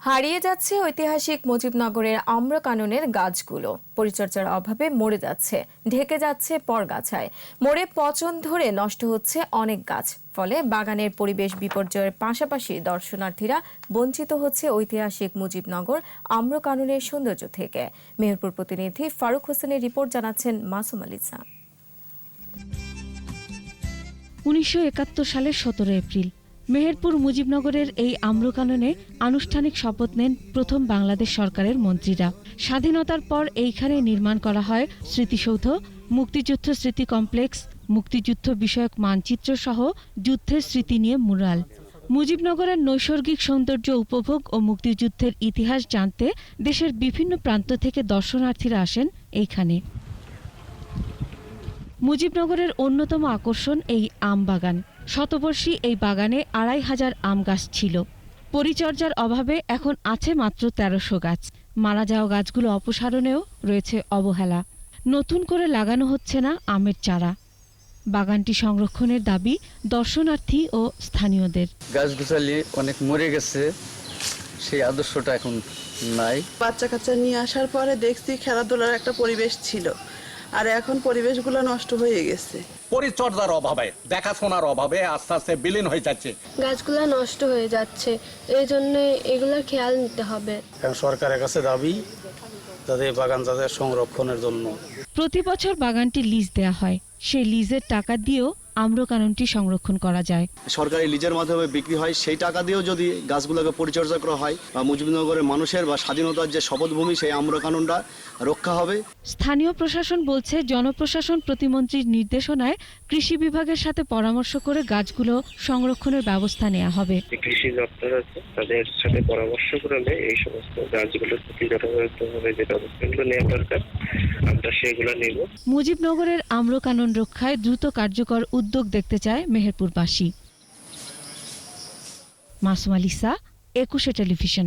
হারিয়ে যাচ্ছে ঐতিহাসিক মুজিবনগরের আম্রকাননের গাছগুলো। পরিচর্যার অভাবে মরে যাচ্ছে, ঢেকে যাচ্ছে পরগাছায়। মরে পচন ধরে নষ্ট হচ্ছে অনেক গাছ। ফলে বাগানের পরিবেশ বিপর্যয়ের পাশাপাশি দর্শনার্থীরা বঞ্চিত হচ্ছে ঐতিহাসিক মুজিবনগর আম্রকাননের সৌন্দর্য থেকে। মেহেরপুর প্রতিনিধি ফারুক হোসেনের রিপোর্ট জানাচ্ছেন মাসুম আলিসা উনিশশো একাত্তর সালের সতেরো এপ্রিল মেহেরপুর মুজিবনগরের এই আম্রকাননে আনুষ্ঠানিক শপথ নেন প্রথম বাংলাদেশ সরকারের মন্ত্রীরা। স্বাধীনতার পর এইখানে নির্মাণ করা হয় স্মৃতিসৌধ, মুক্তিযুদ্ধ স্মৃতি কমপ্লেক্স, মুক্তিযুদ্ধ বিষয়ক মানচিত্র সহ যুদ্ধের স্মৃতি নিয়ে মুরাল। মুজিবনগরের নৈসর্গিক সৌন্দর্য উপভোগ ও মুক্তিযুদ্ধের ইতিহাস জানতে দেশের বিভিন্ন প্রান্ত থেকে দর্শনার্থীরা আসেন এইখানে। মুজিবনগরের অন্যতম আকর্ষণ এই আম বাগান। শতবর্ষী এই বাগানে আড়াই হাজার আম গাছ ছিল। পরিচর্যার অভাবে এখন আছে মাত্র তেরোশো গাছ। মারা যাওয়া গাছগুলো অপসারণেও রয়েছে অবহেলা। নতুন করে লাগানো হচ্ছে না আমের চারা। বাগানটি সংরক্ষণের দাবি দর্শনার্থী ও স্থানীয়দের। গাছগুছালি অনেক মরে গেছে। সেই আদর্শটা এখন নাই। বাচ্চা কাচ্চা নিয়ে আসার পরে দেখছি খেলাধুলার একটা পরিবেশ ছিল। আর এখন পরিবেশগুলো নষ্ট হয়ে গেছে। পরিচর্যার অভাবে দেখাশোনার অভাবে আস্তে আস্তে বিলীন হয়ে যাচ্ছে। গাছগুলো নষ্ট হয়ে যাচ্ছে এই জন্য এগুলো খেয়াল নিতে হবে। এখন সরকারের কাছে দাবি তাদের বাগান তাদের সংরক্ষণের জন্য। প্রতি বছর বাগানটি লিজ দেয়া হয়। সেই লিজের টাকা দিয়েও আম্রকাননটি সংরক্ষণ করা যায়। সরকারি লিজের মাধ্যমে বিক্রি হয় সেই টাকা দিয়েও যদি গাছগুলোকে পরিচর্যা করা হয় বা মুজিবনগরের মানুষের বা স্বাধীনতার যে শপথভূমি সেই আম্রকাননটা রক্ষা হবে। স্থানীয় প্রশাসন বলছে জনপ্রশাসন প্রতিমন্ত্রীর নির্দেশনায় কৃষি বিভাগের সাথে পরামর্শ করে গাছগুলো সংরক্ষণের ব্যবস্থা নেওয়া হবে। কৃষি দপ্তর আছে তাদের সাথে পরামর্শ করে এই সমস্ত গাছগুলোর প্রতি যথাযথভাবে যে ব্যবস্থাগুলো নেওয়া দরকার আমরা সেগুলো নেব। মুজিবনগরের আম্রকানন রক্ষায় দ্রুত কার্যকর উদ্যোগ দেখতে চায় মেহেরপুরবাসী। মাসুম আলিসা একুশে টেলিভিশন।